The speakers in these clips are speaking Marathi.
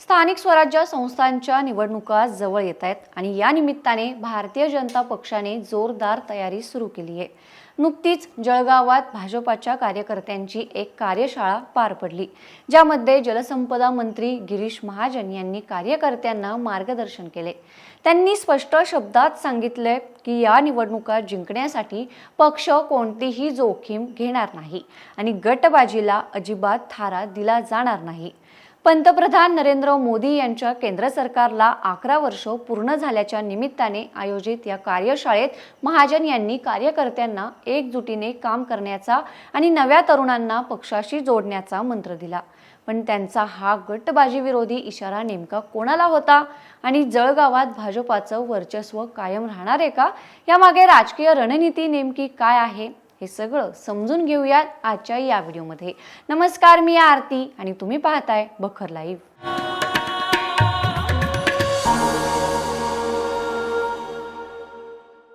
स्थानिक स्वराज्य संस्थांच्या निवडणुका जवळ येत आहेत आणि या निमित्ताने भारतीय जनता पक्षाने जोरदार तयारी सुरू केली आहे. नुकतीच जळगावात भाजपाच्या कार्यकर्त्यांची एक कार्यशाळा पार पडली ज्यामध्ये जलसंपदा मंत्री गिरीश महाजन यांनी कार्यकर्त्यांना मार्गदर्शन केले. त्यांनी स्पष्ट शब्दात सांगितले की या निवडणुका जिंकण्यासाठी पक्ष कोणतीही जोखीम घेणार नाही आणि गटबाजीला अजिबात थारा दिला जाणार नाही. पंतप्रधान नरेंद्र मोदी यांच्या केंद्र सरकारला अकरा वर्ष पूर्ण झाल्याच्या निमित्ताने आयोजित या कार्यशाळेत महाजन यांनी कार्यकर्त्यांना एकजुटीने काम करण्याचा आणि नव्या तरुणांना पक्षाशी जोडण्याचा मंत्र दिला. पण त्यांचा हा गटबाजी विरोधी इशारा नेमका कोणाला होता? आणि जळगावात भाजपाचं वर्चस्व कायम राहणार आहे का? यामागे राजकीय रणनीती नेमकी काय आहे? हे सगळं समजून घेऊयात आजच्या या व्हिडिओमध्ये. नमस्कार मी आरती आणि तुम्ही पाहताय बखर लाईव्ह.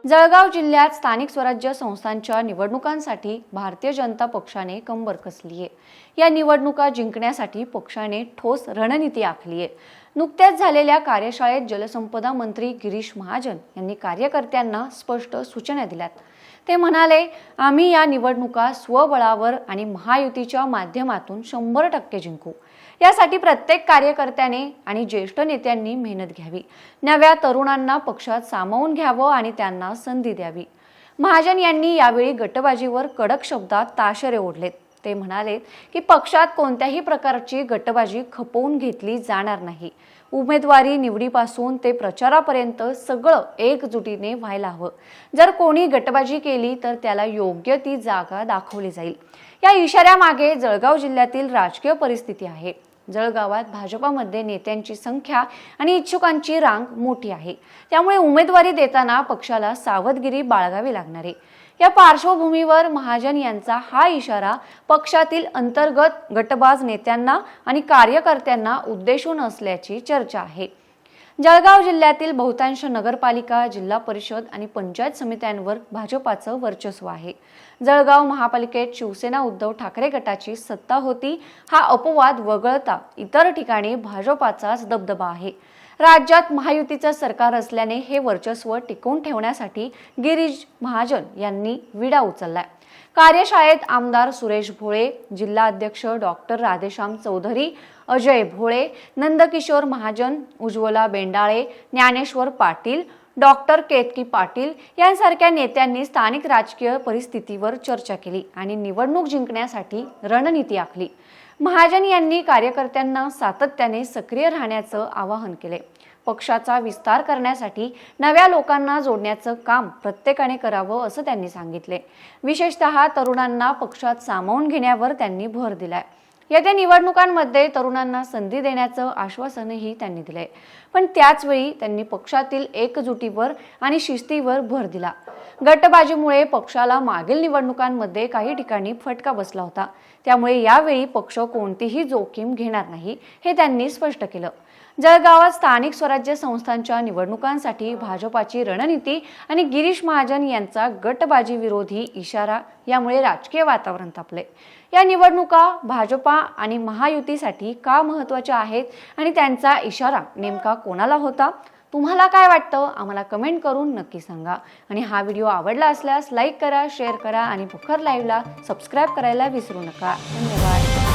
जळगाव जिल्ह्यात स्थानिक स्वराज्य संस्थांच्या निवडणुकांसाठी भारतीय जनता पक्षाने कंबर कसली आहे या निवडणुका जिंकण्यासाठी पक्षाने ठोस रणनीती आखली आहे नुकत्याच झालेल्या कार्यशाळेत जलसंपदा मंत्री गिरीश महाजन यांनी कार्यकर्त्यांना स्पष्ट सूचना दिल्यात. ते म्हणाले आम्ही या निवडणुका स्वबळावर आणि महायुतीच्या माध्यमातून शंभर टक्के जिंकू. यासाठी प्रत्येक कार्यकर्त्याने आणि ज्येष्ठ नेत्यांनी मेहनत घ्यावी. नव्या तरुणांना पक्षात सामावून घ्यावं आणि त्यांना संधी द्यावी. महाजन यांनी यावेळी गटबाजीवर कडक शब्दात ताशरे ओढलेत. ते म्हणाले की पक्षात कोणत्याही प्रकारची गटबाजी खपवून घेतली जाणार नाही. उमेदवारी निवडीपासून ते प्रचारापर्यंत सगळं एकजुटीने व्हायला हवं. जर कोणी गटबाजी केली तर त्याला योग्य ती जागा दाखवली जाईल. या इशाऱ्यामागे जळगाव जिल्ह्यातील राजकीय परिस्थिती आहे. जळगावात भाजपामध्ये नेत्यांची संख्या आणि इच्छुकांची रांग मोठी आहे. त्यामुळे उमेदवारी देताना पक्षाला सावधगिरी बाळगावी लागणार आहे. या पार्श्वभूमीवर महाजन यांचा हा इशारा पक्षातील अंतर्गत गटबाज नेत्यांना आणि कार्यकर्त्यांना उद्देशून असल्याची चर्चा आहे. जळगाव जिल्ह्यातील बहुतांश नगरपालिका जिल्हा परिषद आणि पंचायत समित्यांवर भाजपाचं वर्चस्व आहे. जळगाव महापालिकेत शिवसेना उद्धव ठाकरे गटाची सत्ता होती. हा अपवाद वगळता इतर ठिकाणी भाजपाचाच दबदबा आहे. राज्यात महायुतीचं सरकार असल्याने हे वर्चस्व टिकवून ठेवण्यासाठी गिरीश महाजन यांनी विडा उचललाय. कार्यशाळेत आमदार सुरेश भोळे जिल्हाध्यक्ष डॉक्टर राधेश्याम चौधरी अजय भोळे नंदकिशोर महाजन उज्ज्वला बेंडाळे ज्ञानेश्वर पाटील डॉक्टर केतकी पाटील यांसारख्या नेत्यांनी स्थानिक राजकीय परिस्थितीवर चर्चा केली आणि निवडणूक जिंकण्यासाठी रणनीती आखली. महाजन यांनी कार्यकर्त्यांना सातत्याने सक्रिय राहण्याचं आवाहन केले. पक्षाचा विस्तार करण्यासाठी नव्या लोकांना जोडण्याचं काम प्रत्येकाने करावं असं त्यांनी सांगितले. विशेषतः तरुणांना पक्षात सामावून घेण्यावर त्यांनी भर दिलाय. येत्या निवडणुकांमध्ये तरुणांना संधी देण्याचं आश्वासनही त्यांनी दिलंय. पण त्याचवेळी त्यांनी पक्षातील एकजुटीवर आणि शिस्तीवर भर दिला. गटबाजीमुळे पक्षाला मागील निवडणुकांमध्ये काही ठिकाणी फटका बसला होता. त्यामुळे यावेळी पक्ष कोणतीही जोखीम घेणार नाही हे त्यांनी स्पष्ट केलं. जळगावात स्थानिक स्वराज्य संस्थांच्या निवडणुकांसाठी भाजपाची रणनीती आणि गिरीश महाजन यांचा गटबाजी विरोधी इशारा यामुळे राजकीय वातावरण तापले. या निवडणुका भाजपा आणि महायुतीसाठी का महत्त्वाच्या आहेत आणि त्यांचा इशारा नेमका कोणाला होता? तुम्हाला काय वाटतं? आम्हाला कमेंट करून नक्की सांगा. आणि हा व्हिडिओ आवडला असल्यास लाईक करा शेअर करा आणि भुखर लाईव्हला सबस्क्राईब करायला विसरू नका. धन्यवाद.